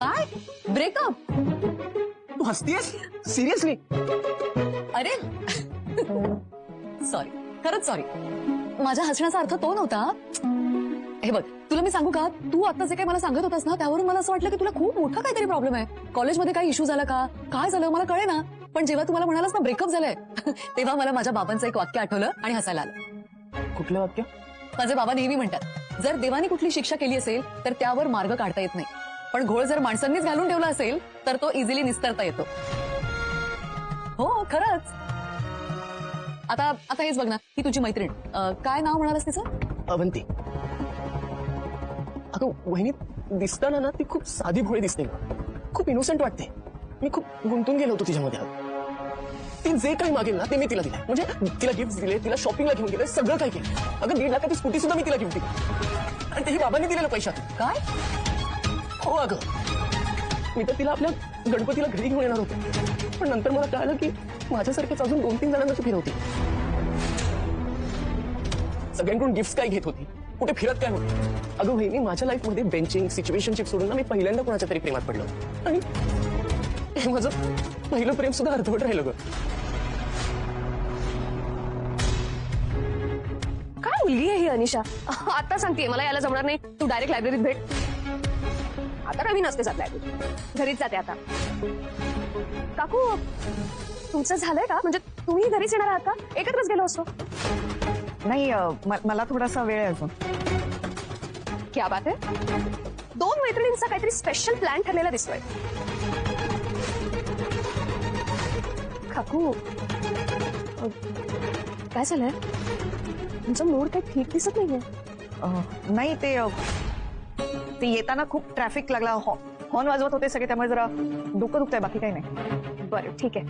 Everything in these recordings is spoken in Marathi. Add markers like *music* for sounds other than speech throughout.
काय? ब्रेकअप तू हसतीयस? सिरियसली अरे सॉरी खरंच सॉरी माझ्या हसण्याचा अर्थ तो नव्हता. हे बघ तुला मी सांगू का? तू आता जे काही मला सांगत होतास ना त्यावरून मला असं वाटलं की तुला खूप मोठा काहीतरी प्रॉब्लेम आहे. कॉलेजमध्ये काही इश्यू झाला का? काय झालं मला कळे ना पण जेव्हा तू मला म्हणालास ना ब्रेकअप झालंय *laughs* तेव्हा मला माझ्या बाबांचं एक वाक्य आठवलं आणि हसायला आलं. कुठलं वाक्य? माझे बाबा नेहमी म्हणतात जर देवाने कुठली शिक्षा केली असेल तर त्यावर मार्ग काढता येत नाही. पण घोळ जर माणसांनीच घालून ठेवला असेल तर तो इझिली निस्तरता येतो. हो खरंच. आता आता हेच बघ ना ही तुझी मैत्रीण. काय नाव म्हणालस तिचं? अवंती. अगं वहिनी दिसताना ना ती खूप साधी भोळी दिसते. खूप इनोसंट वाटते. मी खूप गुंतून गेलो होतो तिच्यामध्ये ती जे काही मागेल ना ते मी तिला दिलं म्हणजे तिला गिफ्ट दिले तिला शॉपिंगला घेऊन गेले सगळं काही केलं. अगं दीड लाखाची स्कूटी सुद्धा मी तिला घेऊन दिली आणि तेही बाबांनी दिलेलं पैशात काय? हो अगं. मी तर तिला आपल्या गणपतीला घरी घेऊन होतो. पण नंतर मला कळालं की माझ्यासारखेच अजून दोन तीन जणांना फिरवते. सगळ्यांकडून गिफ्ट काय घेत होती? कुठे फिरत काय होती? अगं वहिनी माझ्या लाईफ मध्ये बेंचिंग सिच्युएशनशिप सोडून ना मी पहिल्यांदा कोणाच्या तरी प्रेमात पडलो. आणि प्रेम सुद्धा अर्धवट राहिलं ग. ही, अनिशा? आता सांगते मला यायला जमणार नाही. तू डायरेक्ट लायब्ररीत भेट. आता रवी नसते जात घरीच जाते आता. काकू तुमचं झालंय का? म्हणजे तुम्ही घरीच येणार आहात का? एकत्रच गेलो असतो. नाही मला थोडासा वेळ आहे अजून. क्या बात आहे दोन मैत्रिणींचा काहीतरी स्पेशल प्लॅन ठरलेला दिसतोय. काकू काय झालंय? तुमचा मूड काही ठीक दिसत नाहीये. नाही ते ते येताना खूप ट्रॅफिक लागला. हॉ- हॉर्न वाजवत होते सगळे त्यामुळे जरा डोकं दुखतंय बाकी काही नाही. बरं ठीक आहे.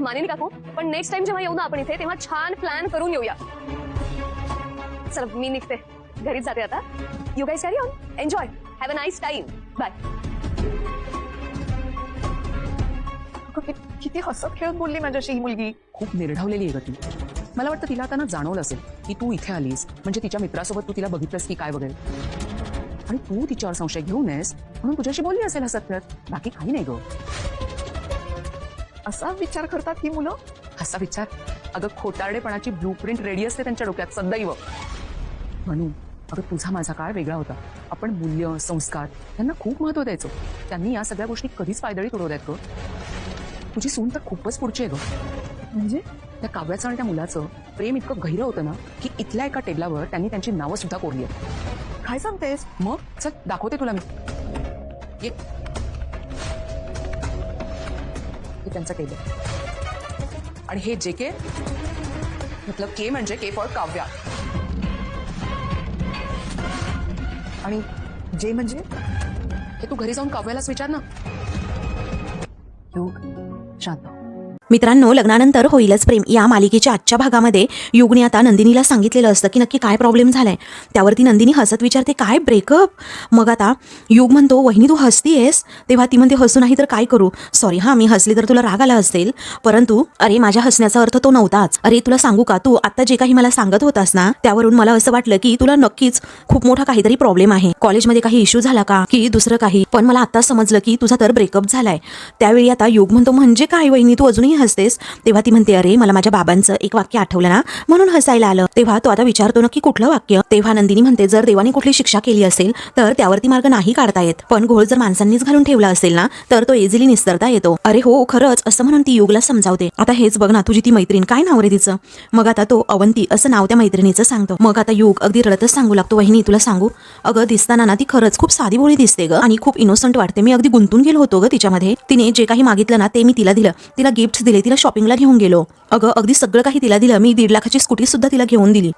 मानिनी काकू पण नेक्स्ट टाइम जेव्हा येऊ ना आपण इथे तेव्हा छान प्लॅन करून येऊया. चल मी निघते. घरीच जाते आता. You guys carry on enjoy have a nice time bye किती हसत खेळत बोलली माझ्याशी ही मुलगी. खूप निर्ढवलेली आहे ग ती. मला वाटतं तिला आता ना जाणवलं असेल की तू इथे आलीस. म्हणजे तिच्या मित्रासोबत तू तिला बघितलंस की काय वगैरे. आणि तू तिच्यावर संशय घेऊ नयेस म्हणून तुझ्याशी बोलली असेल हसत बाकी काही नाही ग. असा विचार करतात ही मुलं? असा विचार? अगं खोटारडेपणाची ब्लूप्रिंट रेडी असते त्यांच्या डोक्यात सदैव. म्हणून अगं तुझा माझा काळ वेगळा होता. आपण मूल्य संस्कार यांना खूप महत्त्व द्यायचो. त्यांनी या सगळ्या गोष्टी कधीच पायदळी तुडवल्यात ग. तुझी सून तर खूपच पुढची आहे ग. म्हणजे? त्या काव्याचं आणि त्या मुलाचं प्रेम इतकं गहिरं होतं ना की इथल्या एका टेबलावर त्यांनी त्यांची नावं सुद्धा कोरली आहेत. काय सांगतेस मग चल दाखवते तुला मी ये हे त्यांचं केलं आणि हे जे के मतलब के म्हणजे के फॉर काव्या आणि जे म्हणजे हे तू घरी जाऊन काव्यालाच विचार ना योग शांत मित्रांनो लग्नानंतर होईलच प्रेम. या मालिकेच्या आजच्या भागामध्ये युगने आता नंदिनीला सांगितलेलं असतं की नक्की काय प्रॉब्लेम झालाय. त्यावरती नंदिनी हसत विचारते काय ब्रेकअप मग आता युग म्हणतो वहिनी तू हसतीयस? तेव्हा ती म्हणते हसू नाही तर काय करू? सॉरी हां मी हसली तर तुला राग आला असेल. परंतु अरे माझ्या हसण्याचा अर्थ तो नव्हताच. अरे तुला सांगू का? तू आता जे काही मला सांगत होतास ना त्यावरून मला असं वाटलं की तुला नक्कीच खूप मोठा काहीतरी प्रॉब्लेम आहे. कॉलेजमध्ये काही इश्यू झाला का? की दुसरं काही? पण मला आता समजलं की तुझा तर ब्रेकअप झालाय. त्यावेळी आता युग म्हणतो म्हणजे काय वहिनी? तू अजूनही हसतेस? तेव्हा ती म्हणते अरे मला माझ्या बाबांचं एक वाक्य आठवलं ना? म्हणून हसायला आलं. तेव्हा तो आता विचारतो ना की कुठलं वाक्य? तेव्हा नंदिनी म्हणते जर देवाने कुठली शिक्षा केली असेल तर त्यावरती मार्ग नाही काढता येत. पण घोळ जर माणसांनीच घालून ठेवला असेल ना तर तो इझिली निस्तरता येतो. अरे हो खरंच असं म्हणून ती युगला समजावते. आता हेच बघ ना तुझी ती मैत्रीण काय नाव रे तिचं? मग आता तो अवंती असं नाव त्या मैत्रिणीचं सांगतो. मग आता युग अगदी रडतच सांगू लागतो वहिनी तुला सांगू? अगं दिसताना ना ती खरंच खूप साधी भोळी दिसते ग आणि खूप इनोसंट वाटते. मी अगदी गुंतून गेलो होतो ग तिच्यामध्ये. तिने जे काही मागितलं ना ते मी तिला दिलं. तिला गिफ्ट दिले तिला शॉपिंगला घेऊन गेलो. अगं अगदी सगळं काही तिला दिलं. मी दीड लाखाची स्कूटी सुद्धा तिला घेऊन दिली.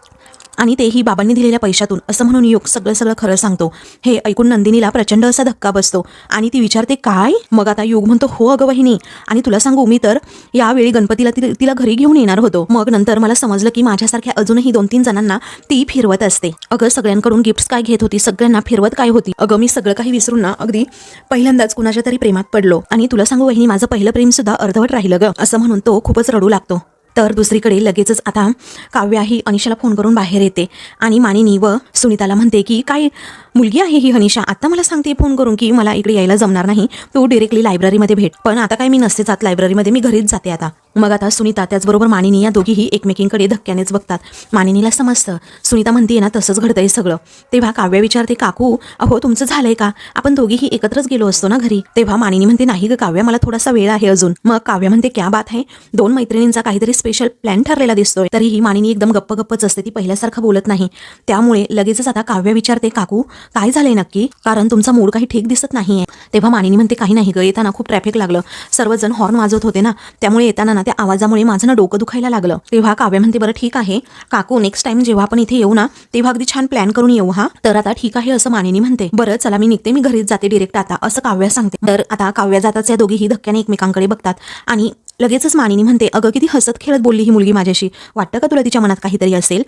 आणि तेही बाबांनी दिलेल्या पैशातून असं म्हणून योग सगळं सगळं खरं सांगतो. हे ऐकून नंदिनीला प्रचंड असा धक्का बसतो. आणि ती विचारते काय? मग आता योग म्हणतो हो अगं वहिनी आणि तुला सांगू मी तर यावेळी गणपतीला ति- तिला घरी घेऊन येणार होतो. मग नंतर मला समजलं की माझ्यासारख्या अजूनही दोन तीन जणांना ती फिरवत असते. अगं सगळ्यांकडून गिफ्ट्स काय घेत होती? सगळ्यांना फिरवत काय होती? अगं मी सगळं काही विसरून ना अगदी पहिल्यांदाच कुणाच्या तरी प्रेमात पडलो. आणि तुला सांगू वहिनी माझं पहिलं प्रेम सुद्धा अर्धवट राहिलं ग. असं म्हणून तो खूपच रडू लागतो. तर दुसरीकडे लगेचच आता काव्या ही अनिशाला फोन करून बाहेर येते आणि मानिनी व सुनीताला म्हणते की काय मुलगी आहे ही हनिशा. आता मला सांगते फोन करून की मला इकडे यायला जमणार नाही. तू डिरेक्टली लायब्ररीमध्ये भेट. पण आता काय मी नसते जात लायब्ररीमध्ये मी घरीच जाते आता. मग आता सुनीता त्याचबरोबर मानिनी या दोघीही एकमेकींकडे धक्क्यानेच बघतात. मानिनीला समजतं. सुनीता म्हणते ना तसंच घडतंय सगळं. तेव्हा काव्या विचारते काकू अहो तुमचं झालंय का? आपण दोघीही एकत्रच गेलो असतो ना घरी? तेव्हा मानिनी म्हणते नाही ग काव्या मला थोडासा वेळ आहे अजून. मग काव्या म्हणते क्या बात आहे दोन मैत्रिणींचा काहीतरी स्पेशल प्लॅन ठरलेला दिसतोय. तरीही मानिनी एकदम गप्प गप्पच असते ती पहिल्यासारखं बोलत नाही. त्यामुळे लगेचच आता काव्य विचारते काकू काय झालंय नक्की? कारण तुमचा मूड काही ठीक दिसत नाहीये. तेव्हा मानिनी म्हणते काही नाही ग येताना खूप ट्रॅफिक लागलं. सर्वजण हॉर्न वाजवत होते ना. त्यामुळे येताना ना त्या आवाजामुळे माझं ना डोकं दुखायला लागलं. तेव्हा काव्या म्हणते बरं ठीक आहे. काकू नेक्स्ट टाइम जेव्हा आपण इथे येऊ ना तेव्हा अगदी छान प्लॅन करून येऊ हा. तर आता ठीक आहे असं मानिनी म्हणते. बरं चला मी निघते मी घरीच जाते डिरेक्ट आता असं काव्या सांगते. तर आता काव्या जाताच या दोघीही धक्क्याने एकमेकांकडे बघतात. आणि लगेचच मानिनी म्हणते अगं किती हसत खेळत बोलली ही मुलगी माझ्याशी. वाटतं का तुला तिच्या मनात काहीतरी असेल?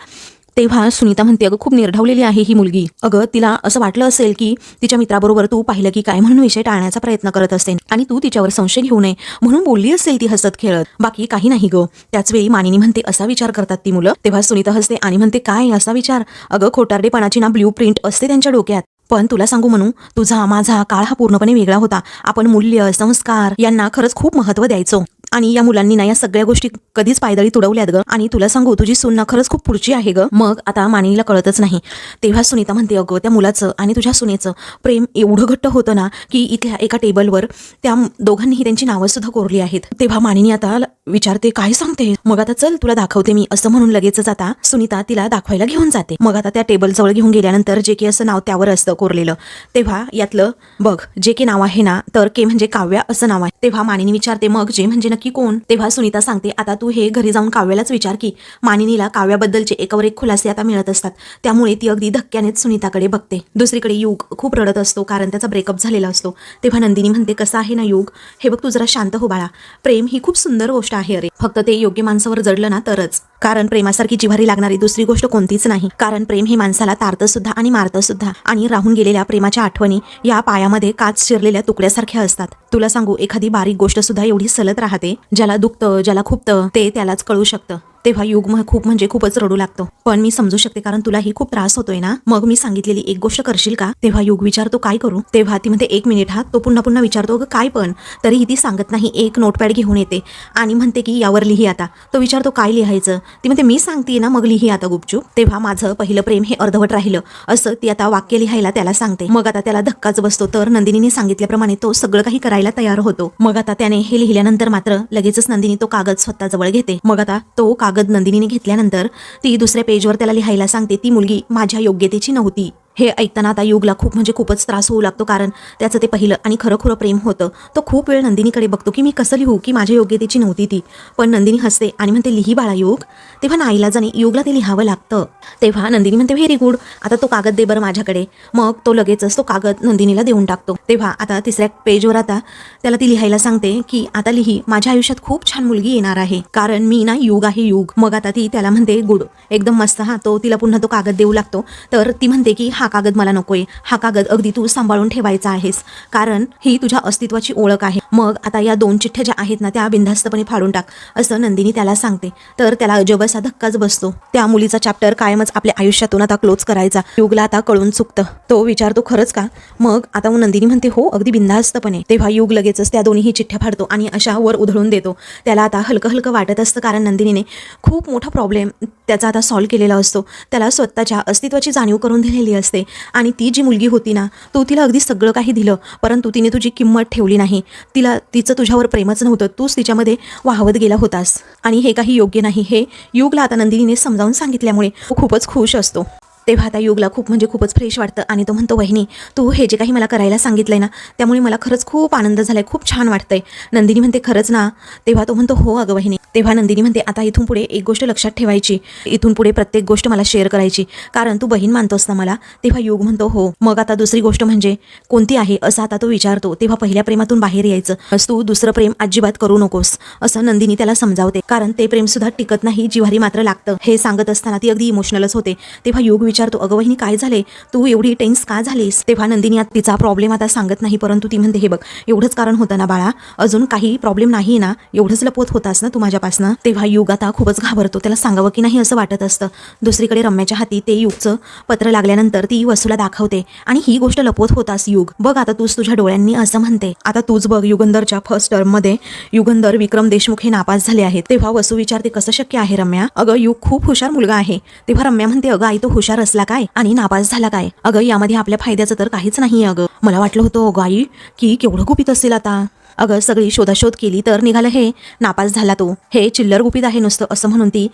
तेव्हा सुनीता म्हणते अगं खूप निर्ढवलेली आहे ही मुलगी. अगं तिला असं वाटलं असेल की तिच्या मित्राबरोबर तू पाहिलं की काय म्हणून विषय टाळण्याचा प्रयत्न करत असते आणि तू तिच्यावर संशय घेऊ नये म्हणून बोलली असेल ती हसत खेळत. बाकी काही नाही गं. त्याच वेळी मानिनी म्हणते असा विचार करतात ती मुलं. तेव्हा सुनीता हसते आणि म्हणते काय असा विचार? अगं खोटारडेपणाची ना ब्ल्यू प्रिंट असते त्यांच्या डोक्यात. पण तुला सांगू म्हणू तुझा माझा काळ हा पूर्णपणे वेगळा होता. आपण मूल्य संस्कार यांना खरंच खूप महत्त्व द्यायचो. आणि या मुलांनी ना या सगळ्या गोष्टी कधीच पायदळी तुडवल्यात ग. आणि तुला सांगू तुझी सून खरंच खूप पुढची आहे ग. मग आता मानिनीला कळतच नाही. तेव्हा सुनीता म्हणते अगं त्या मुलाचं आणि तुझ्या सुनेचं प्रेम एवढं घट्ट होतं ना की इथल्या एका टेबलवर त्या दोघांनीही त्यांची नावं सुद्धा कोरली आहेत. तेव्हा मानिनी आता विचारते काय सांगते? मग आता चल तुला दाखवते मी असं म्हणून लगेचच आता सुनीता तिला दाखवायला घेऊन जाते. मग आता त्या टेबल जवळ घेऊन गेल्यानंतर जे की असं नाव त्यावर असतं कोरलेलं. तेव्हा यातलं बघ जे की नाव आहे ना तर के म्हणजे काव्या असं नाव आहे. तेव्हा मानिनी विचारते मग जे म्हणजे नक्की कोण? तेव्हा सुनीता सांगते आता तू हे घरी जाऊन काव्यालाच विचार की मानिनीला काव्याबद्दलचे एकावर एक खुलासे आता मिळत असतात. त्यामुळे ती अगदी धक्क्यानेच सुनीताकडे बघते. दुसरीकडे युग खूप रडत असतो कारण त्याचा ब्रेकअप झालेला असतो. तेव्हा नंदिनी म्हणते कसं आहे ना युग? हे बघ तू जरा शांत हो बाळा. प्रेम ही खूप सुंदर गोष्ट आहे अरे. फक्त ते योग्य माणसावर जडलं ना तरच. कारण प्रेमासारखी जिव्हारी लागणारी दुसरी गोष्ट कोणतीच नाही. कारण प्रेम हे माणसाला तारतं सुद्धा आणि मारतं सुद्धा आणि राहून गेलेल्या प्रेमाच्या आठवणी या पायामध्ये काच शिरलेल्या तुकड्यासारख्या असतात. तुला सांगू एखादी बारीक गोष्ट सुद्धा एवढी सलत राहते? ज्याला दुखतं ज्याला खुपतं ते त्यालाच कळू शकतं. तेव्हा युग मग खूप म्हणजे खूपच रडू लागतो. पण मी समजू शकते कारण तुलाही खूप त्रास होतोय ना? मग मी सांगितलेली एक गोष्ट करशील का? तेव्हा युग विचारतो काय करू? तेव्हा ती म्हणते एक मिनिट हा. तो पुन्हा पुन्हा विचारतो ग काय पण? तरीही ती सांगत नाही एक नोटपॅड घेऊन येते आणि म्हणते की यावर लिही आता. तो विचारतो काय लिहायचं? ती म्हणते मी सांगते ना मग लिही आता गुपचूप. तेव्हा माझं पहिलं प्रेम हे अर्धवट राहिलं. असं ती आता वाक्य लिहायला त्याला सांगते. मग आता त्याला धक्काच बसतो. तर नंदिनीने सांगितल्याप्रमाणे तो सगळं काही करायला तयार होतो. मग आता त्याने हे लिहिल्यानंतर मात्र लगेचच नंदिनी तो कागद स्वतःजवळ घेते. मग आता तो कागद नंदिनीने घेतल्यानंतर ती दुसऱ्या पेजवर त्याला लिहायला सांगते ती मुलगी माझ्या योग्यतेची नव्हती. हे ऐकताना आता युगला खूप म्हणजे खूपच त्रास होऊ लागतो कारण त्याचं ते पहिलं आणि खरं प्रेम होतं. तो खूप वेळ नंदिनीकडे बघतो की मी कसं लिहू की माझ्या योग्यतेची नव्हती ती. पण नंदिनी हसते आणि म्हणते लिही बाळा युग. तेव्हा नाईला जाणे युगला ते लिहावं लागतं. तेव्हा नंदिनी म्हणते व्हेरी गुड आता तो कागद दे बरं माझ्याकडे. मग तो लगेचच तो कागद नंदिनीला देऊन टाकतो. तेव्हा आता तिसऱ्या पेजवर आता त्याला ती लिहायला सांगते की आता लिही माझ्या आयुष्यात खूप छान मुलगी येणार आहे. कारण मी ना युग आहे युग. मग आता ती त्याला म्हणते गुड एकदम मस्त हा. तो तिला पुन्हा तो कागद देऊ लागतो. तर ती म्हणते की हा हा कागद मला नकोय. हा कागद अगदी तू सांभाळून ठेवायचा आहेस. कारण ही तुझ्या अस्तित्वाची ओळख आहे. मग आता या दोन चिठ्ठ्या ज्या आहेत ना त्या बिनधास्तपणे फाडून टाक असं नंदिनी त्याला सांगते. तर त्याला अजबसा धक्काच बसतो. त्या मुलीचा चॅप्टर कायमच आपल्या आयुष्यातून आता क्लोज करायचा. युगला आता कळून चुकतं. तो विचारतो खरंच का? मग आता नंदिनी म्हणते हो अगदी बिनधास्तपणे. तेव्हा युग लगेचच त्या दोन्ही चिठ्ठ्या फाडतो आणि अशा वर उधळून देतो. त्याला आता हलकं हलकं वाटत असतं कारण नंदिनीने खूप मोठा प्रॉब्लेम त्याचा आता सॉल्व्ह केलेला असतो. त्याला स्वतःच्या अस्तित्वाची जाणीव करून दिलेली असते. आणि ती जी मुलगी होती ना तू तिला अगदी सगळं काही दिलं परंतु तिने तुझी किंमत ठेवली नाही. तिला तिचं तुझ्यावर प्रेमच नव्हतं. तूच तिच्यामध्ये वाहवत गेला होतास. आणि हे काही योग्य नाही. हे युगला आता नंदिनीने समजावून सांगितल्यामुळे तो खूपच खुश असतो. तेव्हा आता युगला खूप म्हणजे खूपच फ्रेश वाटतं. आणि तो म्हणतो वहिनी तू हे जे काही मला करायला सांगितलंय ना त्यामुळे मला खरंच खूप आनंद झालाय खूप छान वाटतंय. नंदिनी म्हणते खरंच ना. तेव्हा तो म्हणतो हो अगं वहिनी. तेव्हा नंदिनी म्हणते आता इथून पुढे एक गोष्ट लक्षात ठेवायची. इथून पुढे प्रत्येक गोष्ट मला शेअर करायची. कारण तू बहीण मानतोस ना मला. तेव्हा युग म्हणतो हो. मग आता दुसरी गोष्ट म्हणजे कोणती आहे? असं आता तो विचारतो. तेव्हा पहिल्या प्रेमातून बाहेर यायचं. तू दुसरं प्रेम अजिबात करू नकोस. असं नंदिनी त्याला समजावते. कारण ते प्रेम सुद्धा टिकत नाही जिव्हारी मात्र लागतं. हे सांगत असताना ती अगदी इमोशनलच होते. तेव्हा युग विचार विचारतो अगं वहिनी काय झाले तू एवढी टेन्स का झालीस? तेव्हा नंदिनी आता तिचा प्रॉब्लेम आता सांगत नाही परंतु ती म्हणते हे बघ एवढंच कारण होतं ना बाळा अजून काही प्रॉब्लेम नाही ना एवढंच लपवत होतास ना तू माझ्यापासनं. तेव्हा युग आता खूपच घाबरतो त्याला सांगावं की नाही असं वाटत असतं. दुसरीकडे रम्याच्या हाती ते युगचं पत्र लागल्यानंतर ती वसूला दाखवते आणि ही गोष्ट लपवत होतास युग. बघ आता तूच तुझ्या डोळ्यांनी असं म्हणते. आता तूच बघ युगंधरच्या फर्स्ट टर्ममध्ये युगंधर विक्रम देशमुख हे नापास झाले आहेत. तेव्हा वसू विचारते कसं शक्य आहे रम्या? अगं युग खूप हुशार मुलगा आहे. तेव्हा रम्या म्हणते अगं आई तो हुशार फसला काय आणि नापास झाला काय? अगं यामध्ये आपल्या फायद्याचं तर काहीच नाही अगं. मला वाटलं होतं अगं आई की केवढं गुपित असेल आता. अगं सगळी शोधाशोध केली तर निघालं हे. नापास झाला तो. हे चिल्लर गुपित आहे नुसतं असं म्हणून ती.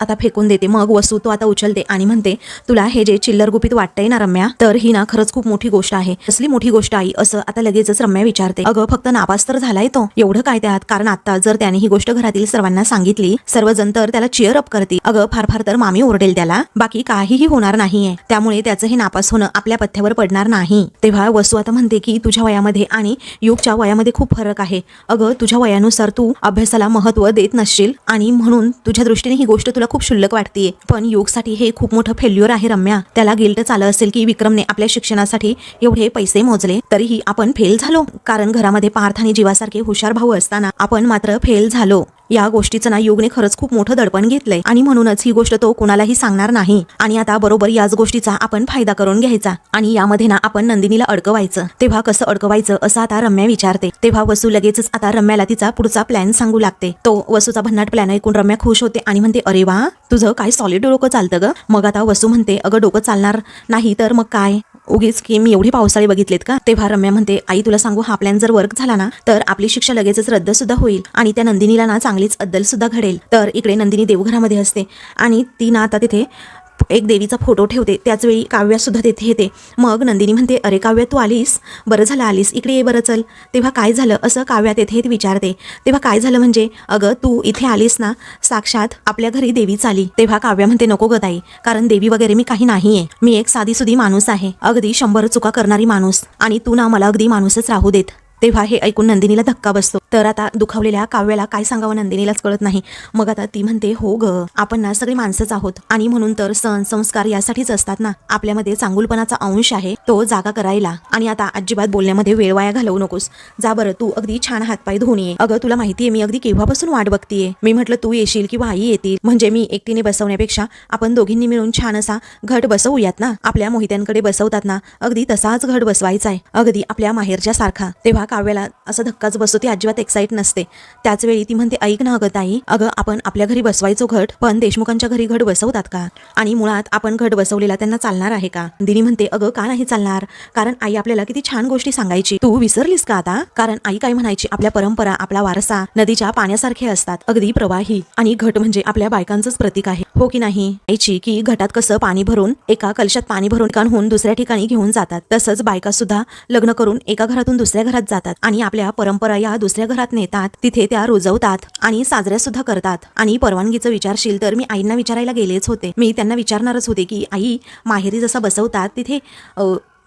आता फेकून देते. मग वस्तू तो आता उचलते आणि म्हणते तुला हे जे चिल्लर गुपित वाटतंय ना रम्या तर ही ना खरंच खूप मोठी गोष्ट आहे. असली मोठी गोष्ट आई? असं आता लगेचच रम्या विचारते. अगं फक्त नापास तर झालाय तो. एवढं काय त्यात? कारण आता जर त्याने ही गोष्ट घरातील सर्वांना सांगितली सर्वजण तर त्याला चिअर अप करतील. अगं फार फार तर मामी ओरडेल त्याला. बाकी काहीही होणार नाहीये. त्यामुळे त्याचं हे नापास होणं आपल्या पथ्यावर पडणार नाही. तेव्हा वसू आता म्हणते की तुझ्या वयामध्ये आणि युगच्या वयामध्ये खूप फरक आहे. अगं तुझ्या वयानुसार तू अभ्यासाला महत्त्व देत नसशील आणि म्हणून तुझ्या दृष्टीने ही गोष्ट तुला खूप शुल्लक वाटतेय. पण योगसाठी हे खूप मोठं फेल्युअर आहे रम्या. त्याला गिल्ट आलं असेल की विक्रमने आपल्या शिक्षणासाठी एवढे पैसे मोजले तरीही आपण फेल झालो. कारण घरामध्ये पार्थ आणि जीवासारखे हुशार भाऊ असताना आपण मात्र फेल झालो. या गोष्टीचं ना योगने खरंच खूप मोठं दडपण घेतलंय. आणि म्हणूनच ही गोष्ट तो कोणालाही सांगणार नाही. आणि आता बरोबर याच गोष्टीचा आपण फायदा करून घ्यायचा. आणि यामध्ये ना आपण नंदिनीला अडकवायचं. तेव्हा कसं अडकवायचं असं आता रम्या विचारते. तेव्हा वसू लगेचच आता रम्याला तिचा पुढचा प्लॅन सांगू लागते. तो वसूचा भन्नाट प्लॅन ऐकून रम्या खुश होते आणि म्हणते अरे वा तुझं काय सॉलिड डोकं चालतं ग? मग आता वसू म्हणते अगं डोकं चालणार नाही तर मग काय? उगीच की मी एवढी पावसाळी बघितलेत का? तेव्हा रम्या म्हणते आई तुला सांगू हा प्लॅन जर वर्क झाला ना तर आपली शिक्षा लगेचच रद्द सुद्धा होईल आणि त्या नंदिनीला ना चांगलीच अद्दल सुद्धा घडेल. तर इकडे नंदिनी देवघरामध्ये असते आणि ती ना आता तिथे एक देवीचा फोटो ठेवते त्याचवेळी काव्यासुद्धा तेथे येते. मग नंदिनी म्हणते अरे काव्या तू आलीस? बरं झालं आलीस. इकडे ये बरं चल. तेव्हा काय झालं? असं काव्या तेथे विचारते. तेव्हा काय झालं म्हणजे अगं तू इथे आलीस ना? साक्षात आपल्या घरी देवीच आली. तेव्हा काव्या म्हणते नको ग ताई कारण देवी वगैरे मी काही नाहीये. मी एक साधी सुधी माणूस आहे. अगदी शंभर चुका करणारी माणूस. आणि तू ना मला अगदी माणूसच राहू देत. तेव्हा हे ऐकून नंदिनीला धक्का बसतो. तर आता दुखावलेल्या काव्याला काय सांगावं नंदिनीलाच कळत नाही. मग आता ती म्हणते हो ग आपण ना सगळी माणसंच आहोत आणि म्हणून तर सण संस्कार यासाठीच असतात ना. आपल्यामध्ये चांगुलपणाचा अंश आहे तो जागा करायला. आणि आता अजिबात बोलण्यामध्ये वेळ वाया घालवू नकोस. जा बरं तू अगदी छान हातपाय धुवून ये. अगं तुला माहितीये मी अगदी केव्हापासून वाट बघतीये. मी म्हटलं तू येशील किंवा आई येतील. म्हणजे मी एकटीने बसवण्यापेक्षा आपण दोघींनी मिळून छान असा घट बसवूयात ना. आपल्या मोहित्यांकडे बसवतात ना अगदी तसाच घट बसवायचा आहे अगदी आपल्या माहेरच्या सारखा तेव्हा काव्याला असा धक्काच बसतो ती अजिबात एक्साईट नसते. त्याच वेळी ती म्हणते ऐक ना अगं ताई अगं आपण आपल्या घरी बसवायचो घट पण देशमुखांच्या घरी घट बसवतात का? आणि मुळात आपण घट बसवलेला त्यांना चालणार आहे का? दिनी म्हणते अगं का नाही चालणार? कारण आई आपल्याला किती छान गोष्टी सांगायची. तू विसरलीस का आता? कारण आई काय म्हणायची आपल्या परंपरा आपला वारसा नदीच्या पाण्यासारखे असतात. अगदी प्रवाही आणि घट म्हणजे आपल्या बायकांचंच प्रतीक आहे. हो की नाही? आईची की घटात कसं पाणी भरून एका कलशात पाणी भरून ठिकाणहून दुसऱ्या ठिकाणी घेऊन जातात. तसंच बायका सुद्धा लग्न करून एका घरातून दुसऱ्या घरात जातात आणि आपल्या परंपरा या दुसऱ्या घरात नेतात तिथे त्या रुजवतात आणि साजऱ्या सुद्धा करतात. आणि परवानगीचं विचारशील तर मी आईंना विचारायला गेलेच होते. मी त्यांना विचारणारच होते की आई माहेरी जसं बसवतात तिथे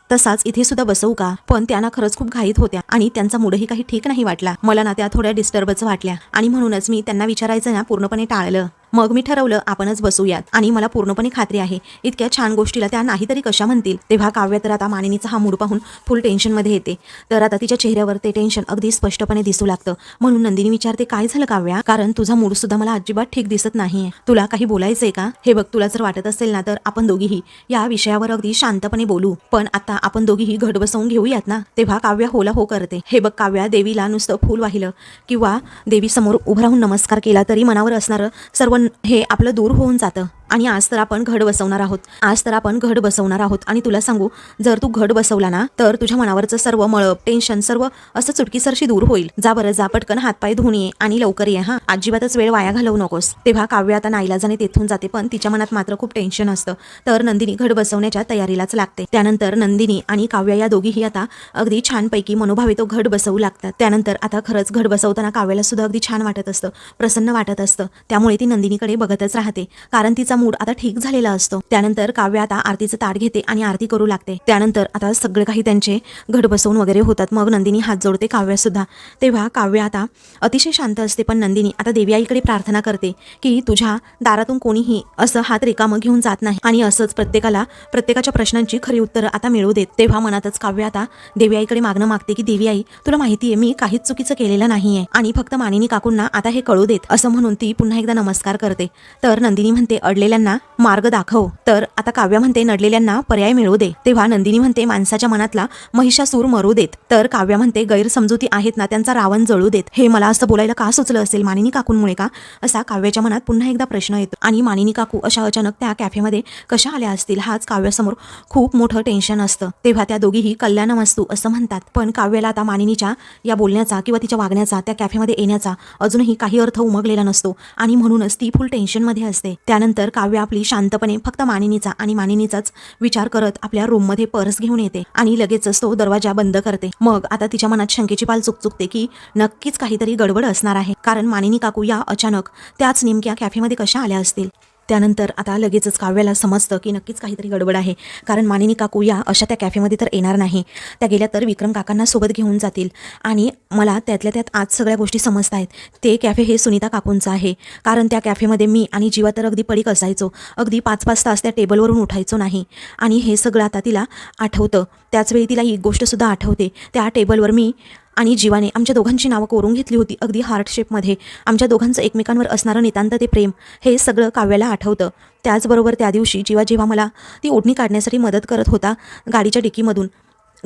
तसाच इथे सुद्धा बसवू का? पण त्यांना खरंच खूप घाईत होत्या आणि त्यांचा मूडही काही ठीक नाही वाटला. मला ना त्या थोड्या डिस्टर्बच वाटल्या आणि म्हणूनच मी त्यांना विचारायचं ना पूर्णपणे टाळलं. मग मी ठरवलं आपणच बसूयात. आणि मला पूर्णपणे खात्री आहे इतक्या छान गोष्टीला त्या नाही तरी कशा म्हणतील. तेव्हा काव्य तर आता मानिनीचा हा मूड पाहून फुल टेन्शनमध्ये येते. तर आता तिच्या चेहऱ्यावर ते टेन्शन अगदी स्पष्टपणे दिसू लागतं. म्हणून नंदिनी विचारते काय झालं काव्या? कारण तुझा मूड सुद्धा मला अजिबात ठीक दिसत नाहीये. तुला काही बोलायचंय का? हे बघ तुला जर वाटत असेल ना तर आपण दोघीही या विषयावर अगदी शांतपणे बोलू. पण आता आपण दोघीही घट बसवून घेऊयात ना? तेव्हा काव्य होला हो करते. हे बघ काव्या देवीला नुसतं फूल वाहिलं. किंवा देवी समोर उभं राहून नमस्कार केला तरी मनावर असणारं सर्व पण हे आपलं दूर होऊन जातं. आणि आज तर आपण घड बसवणार आहोत. आज तर आपण घड बसवणार आहोत. आणि तुला सांगू जर तू घड बसवला ना तर तुझ्या मनावरचं सर्व मळप टेन्शन सर्व असं चुटकीसरशी दूर होईल. जा बरं जा पटकन हातपाय धुवून ये आणि लवकर ये हा. अजिबातच वेळ वाया घालवू नकोस. तेव्हा काव्य आता नाईलाजाने तेथून जाते पण तिच्या मनात मात्र खूप टेन्शन असतं. तर नंदिनी घड बसवण्याच्या तयारीलाच लागते. त्यानंतर नंदिनी आणि काव्य या दोघीही आता अगदी छानपैकी मनोभावे तो घड बसवू लागतात. त्यानंतर आता खरंच घड बसवताना काव्याला सुद्धा अगदी छान वाटत असतं प्रसन्न वाटत असतं. त्यामुळे ती नंदिनीकडे बघतच राहते. कारण तिचा मूड आता ठीक झालेला असतो. त्यानंतर काव्य आता आरतीचं ताट घेते आणि आरती करू लागते. त्यानंतर आता सगळं काही त्यांचे घट बसवून वगैरे होतात. मग नंदिनी हात जोडते काव्या सुद्धा. तेव्हा काव्य आता अतिशय शांत असते पण नंदिनी आता देवी आईकडे प्रार्थना करते की तुझ्या दारातून कोणीही असं हात रिकामं घेऊन जात नाही आणि असंच प्रत्येकाला प्रत्येकाच्या प्रश्नांची खरी उत्तरं आता मिळू देत. तेव्हा मनातच काव्य आता देवी आईकडे मागणं मागते की देवी आई तुला माहितीये मी काहीच चुकीचं केलेलं नाहीये आणि फक्त मानिनी काकूंना आता हे कळू देत. असं म्हणून ती पुन्हा एकदा नमस्कार करते. तर नंदिनी म्हणते अडले नडलेल्यांना मार्ग दाखव. तर आता काव्य म्हणते नडलेल्यांना पर्याय मिळू दे. तेव्हा नंदिनी म्हणते माणसाच्या मनातला महिषासूर मरू देत. तर काव्य म्हणते गैरसमजुती आहेत ना त्यांचा रावण जळू देत. हे मला असं बोलायला का सुचलं असेल? मानिनी काकूंमुळे का? असा काव्याच्या मनात पुन्हा एकदा प्रश्न येतो. आणि मानिनी काकू अशा अचानक त्या कॅफेमध्ये कशा आल्या असतील हाच काव्यासमोर खूप मोठं टेन्शन असतं. तेव्हा त्या दोघीही कल्याणमस्तू असं म्हणतात. पण काव्याला आता मानिनीच्या या बोलण्याचा किंवा तिच्या वागण्याचा त्या कॅफेमध्ये येण्याचा अजूनही काही अर्थ उमगलेला नसतो. आणि म्हणूनच ती फुल टेन्शनमध्ये असते. त्यानंतर काव्य आपली शांतपणे फक्त मानिनीचा आणि मानिनीचाच विचार करत आपल्या रूममध्ये पर्स घेऊन येते आणि लगेचच तो दरवाजा बंद करते. मग आता तिच्या मनात शंकेची पाल चुकचुकते की नक्कीच काहीतरी गडबड असणार आहे. कारण मानिनी काकू या अचानक त्याच नेमक्या कॅफेमध्ये कशा आल्या असतील? त्यानंतर आता लगेचच काव्याला समजतं की नक्कीच काहीतरी गडबड आहे. कारण मानिनी काकू या अशा त्या कॅफेमध्ये तर येणार नाही. त्या गेल्या तर विक्रम काकांना सोबत घेऊन जातील. आणि मला त्यातल्या त्यात आज सगळ्या गोष्टी समजत आहेत ते कॅफे हे सुनीता काकूंचं आहे. कारण त्या कॅफेमध्ये मी आणि जीवा तर अगदी पडीक असायचो. अगदी पाच पाच तास त्या टेबलवरून उठायचो नाही. आणि हे सगळं आता तिला आठवतं. त्याचवेळी तिला एक गोष्टसुद्धा आठवते. त्या टेबलवर मी आणि जीवाने आमच्या दोघांची नावं कोरून घेतली होती अगदी हार्ट शेपमध्ये आमच्या दोघांचं एकमेकांवर असणारं नितांत ते प्रेम हे सगळं काव्याला आठवतं. त्याचबरोबर त्या दिवशी जीवा जेव्हा मला ती ओढणी काढण्यासाठी मदत करत होता गाडीच्या डिकीमधून.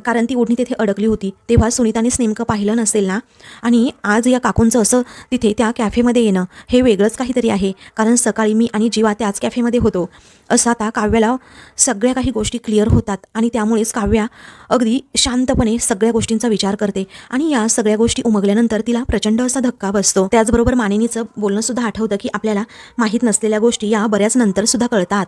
कारण ती ओढणी तिथे अडकली होती. तेव्हा सुनीतानेच नेमकं पाहिलं नसेल ना? आणि आज या काकूंचं असं तिथे त्या कॅफेमध्ये येणं हे वेगळंच काहीतरी आहे. कारण सकाळी मी आणि जीवा त्याच कॅफेमध्ये होतो. असं आता काव्याला सगळ्या काही गोष्टी क्लिअर होतात आणि त्यामुळेच काव्या अगदी शांतपणे सगळ्या गोष्टींचा विचार करते. आणि या सगळ्या गोष्टी उमगल्यानंतर तिला प्रचंड असा धक्का बसतो. त्याचबरोबर मानिनीचं बोलणंसुद्धा आठवतं की आपल्याला माहीत नसलेल्या गोष्टी या बऱ्याच नंतर सुद्धा कळतात.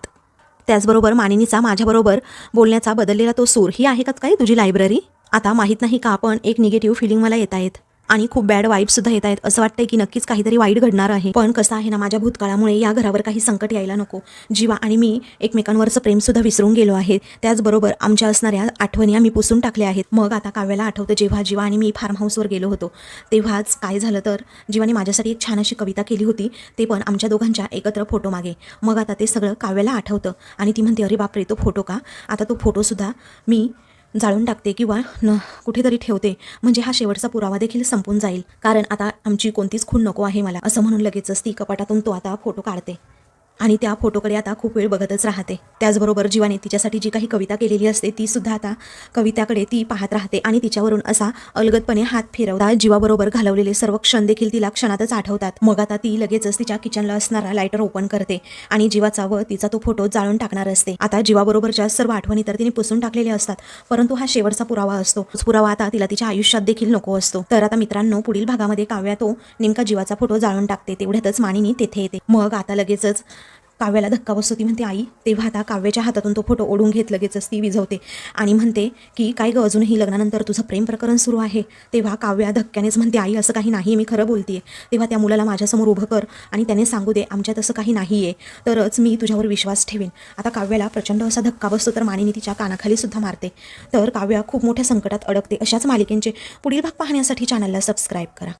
त्याचबरोबर मानिनीचा माझ्याबरोबर बोलण्याचा बदललेला तो सूर ही आहे का काय तुझी लायब्ररी आता माहीत नाही का पण एक निगेटिव्ह फिलिंग मला येत आहेत. आणि खूप बॅड वाईब सुद्धा येत आहेत. असं वाटतंय की नक्कीच काहीतरी वाईट घडणार आहे. पण कसं आहे ना माझ्या भूतकाळामुळे या घरावर काही संकट यायला नको. जीवा आणि मी एकमेकांवरचं प्रेमसुद्धा विसरून गेलो आहे. त्याचबरोबर आमच्या असणाऱ्या आठवणी आम्ही पुसून टाकल्या आहेत. मग आता काव्याला आठवतं जेव्हा जीवा आणि मी फार्म हाऊसवर गेलो होतो. तेव्हाच काय झालं तर जीवाने माझ्यासाठी एक छान अशी कविता केली होती. ते पण आमच्या दोघांच्या एकत्र फोटो मागे. मग आता ते सगळं काव्याला आठवतं आणि ती म्हणते अरे बापरे तो फोटो का? आता तो फोटोसुद्धा मी जाळून टाकते किंवा न कुठेतरी ठेवते. म्हणजे हा शेवटचा पुरावा देखील संपून जाईल. कारण आता आमची कोणतीच खून नको आहे मला असं म्हणून लगेचच ती कपाटातून तो आता फोटो काढते. आणि त्या फोटोकडे आता खूप वेळ बघतच राहते. त्याचबरोबर जीवाने तिच्यासाठी जी काही कविता केलेली असते ती सुद्धा आता कविताकडे ती पाहत राहते आणि तिच्यावरून असा अलगदपणे हात फिरवता जीवाबरोबर घालवलेले सर्व क्षण देखील तिला क्षणातच आठवतात. मग आता ती लगेचच तिच्या किचनला असणारा लायटर ओपन करते आणि जीवाचा व तिचा तो फोटो जाळून टाकणार असते. आता जीवाबरोबरच्या सर्व आठवणी तर तिने पुसून टाकलेल्या असतात परंतु हा शेवटचा पुरावा असतो. पुरावा आता तिला तिच्या आयुष्यात देखील नको असतो. तर आता मित्रांनो पुढील भागामध्ये काव्या तो नेमका जीवाचा फोटो जाळून टाकते तेवढ्यातच मानिनी तेथे येते. मग आता लगेचच काव्याला धक्का बसतो. ती म्हणते आई तेव्हा आता काव्याच्या हातातून तो फोटो ओढून घेत लगेचच ती विझवते आणि म्हणते की काय गं अजूनही लग्नानंतर तुझं प्रेम प्रकरण सुरू आहे. तेव्हा काव्या धक्क्यानेच म्हणते आई असं काही नाही मी खरं बोलते तेव्हा त्या मुलाला माझ्यासमोर उभं कर आणि त्याने सांगू दे आमच्यात असं काही नाही आहे तरच मी तुझ्यावर विश्वास ठेवेन. आता काव्याला प्रचंड असा धक्का बसतो तर मानिनी तिच्या कानाखाली सुद्धा मारते. तर काव्या खूप मोठ्या संकटात अडकते. अशाच मालिकेंचे पुढील भाग पाहण्यासाठी चॅनलला सबस्क्राईब करा.